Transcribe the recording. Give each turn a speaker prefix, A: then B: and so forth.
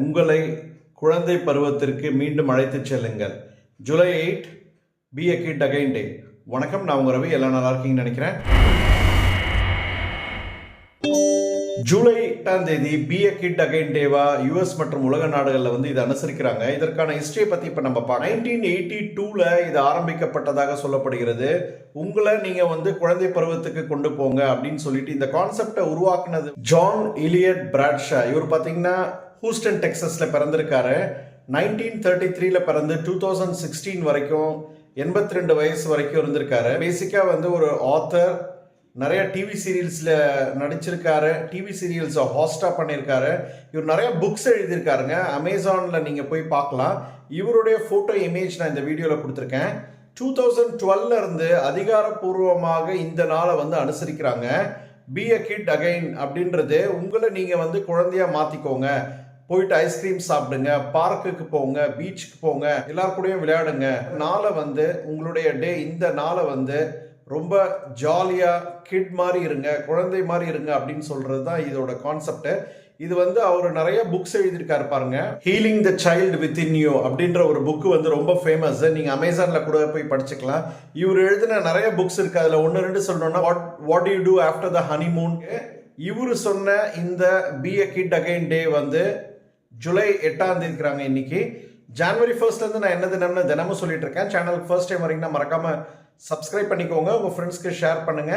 A: உங்களை குழந்தை பருவத்திற்கு மீண்டும் அழைத்துச் செல்லுங்கள். July eight be a kid again day வணக்கம் நான் உங்கள் ரவி. எல்லாம் நல்லா இருக்கீங்கன்னு நினைக்கிறேன். ஜூலை எட்டாம் தேதி பி எ கிட் அகைன் டேவா யூஎஸ் மற்றும் உலக நாடுகளில் வந்து இதை அனுசரிக்கிறாங்க. இதற்கான ஹிஸ்டரியை பற்றி இப்போ நம்ம பார்க்கலாம். நைன்டீன் எயிட்டி டூவில் இது ஆரம்பிக்கப்பட்டதாக சொல்லப்படுகிறது. உங்களை நீங்கள் வந்து குழந்தை பருவத்துக்கு கொண்டு போங்க அப்படின்னு சொல்லிட்டு இந்த கான்செப்டை உருவாக்குனது ஜான் இலியட் பிராட்ஷா இவர் பார்த்தீங்கன்னா ஹூஸ்டன் டெக்ஸஸில் பிறந்திருக்காரு. நைன்டீன் தேர்ட்டி த்ரீல பிறந்து டூ தௌசண்ட் சிக்ஸ்டீன் வரைக்கும் எண்பத்தி ரெண்டு வயசு வரைக்கும் இருந்திருக்காரு. பேசிக்காக வந்து ஒரு ஆத்தர் நிறைய டிவி சீரியல்ஸில் நடிச்சிருக்காரு. டிவி சீரியல்ஸை ஹாஸ்டாக பண்ணியிருக்காரு இவர் நிறைய புக்ஸ் எழுதியிருக்காருங்க. அமேசானில் நீங்கள் போய் பார்க்கலாம். இவருடைய ஃபோட்டோ இமேஜ் நான் இந்த வீடியோவில் கொடுத்துருக்கேன். டூ தௌசண்ட் டுவெல்ல இருந்து அதிகாரப்பூர்வமாக இந்த நாளை வந்து அனுசரிக்கிறாங்க. பி அ கிட் அகைன் அப்படின்றது உங்களை நீங்கள் வந்து குழந்தையா மாற்றிக்கோங்க போயிட்டு ஐஸ்கிரீம் சாப்பிடுங்க பார்க்குக்கு போங்க பீச்சுக்கு போங்க எல்லார் கூடயும் விளையாடுங்க. நாளை வந்து உங்களுடைய டே இந்த நாளை வந்து ரொம்ப ஜாலியாக கிட் மாதிரி இருங்க குழந்தை மாதிரி இருங்க அப்படின்னு சொல்கிறது தான் இதோட கான்செப்ட் இது வந்து அவர் நிறைய புக்ஸ் எழுதியிருக்காரு பாருங்க. Healing the child within you அப்படின்ற ஒரு புக்கு வந்து ரொம்ப ஃபேமஸ் நீங்கள் அமேசானில் கூட போய் படிச்சுக்கலாம். இவர் எழுதின நிறைய புக்ஸ் இருக்கு. அதில் ஒன்று ரெண்டு சொல்லணும்னா what what you do after the honeymoon இவர் சொன்ன இந்த be a kid again day வந்து ஜூலை எட்டாம் தேதி இருக்கிறாங்க இன்னைக்கு. ஜான்வரி ஃபர்ஸ்ட்லேருந்து நான் என்ன தினம்னு தினமும் சொல்லிட்டு இருக்கேன். சேனல் ஃபர்ஸ்ட் டைம் வரீங்கன்னா மறக்காம சப்ஸ்கிரைப் பண்ணிக்கோங்க. உங்கள் ஃப்ரெண்ட்ஸ்க்கு ஷேர் பண்ணுங்க.